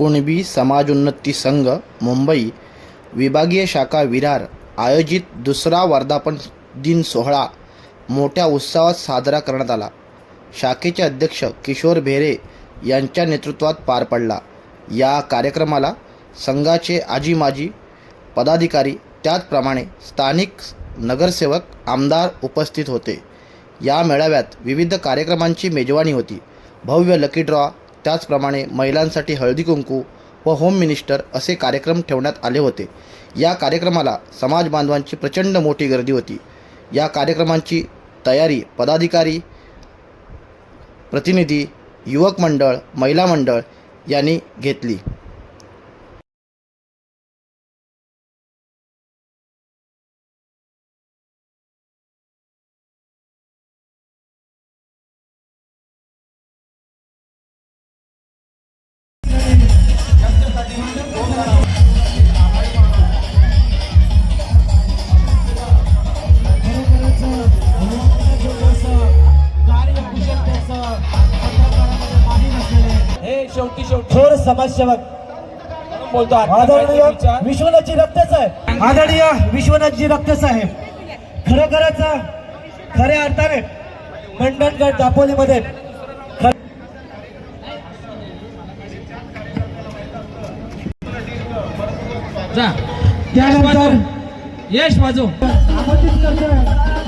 कुणबी समाजोन्नती संघ मुंबई विभागीय शाखा विरार आयोजित दुसरा वर्धापन दिन सोहळा मोठ्या उत्साहात साजरा करण्यात आला. शाखेचे अध्यक्ष किशोर भेरे यांच्या नेतृत्वात पार पडला. या कार्यक्रमाला संघाचे आजी माजी पदाधिकारी त्याचप्रमाणे स्थानिक नगरसेवक आमदार उपस्थित होते. या मेळाव्यात विविध कार्यक्रमांची मेजवानी होती. भव्य लकी ड्रॉ त्याचप्रमाणे महिलांसाठी हळदी कुंकू व होम मिनिस्टर असे कार्यक्रम ठेवण्यात आले होते. या कार्यक्रमाला समाज बांधवांची प्रचंड मोठी गर्दी होती. या कार्यक्रमांची तयारी पदाधिकारी प्रतिनिधी युवक मंडळ महिला मंडळ यांनी घेतली. शेवटी शेवटी. थोर समाजसेवक. बोलतो आदरणीय विश्वनाथजी रक्तच आहे आदरणीय विश्वनाथजी रक्त साहेब खरोखरच खऱ्या अर्थाने मंडणगड दापोलीमध्ये त्यानंतर यश वाजव. आमंत्रित करतोय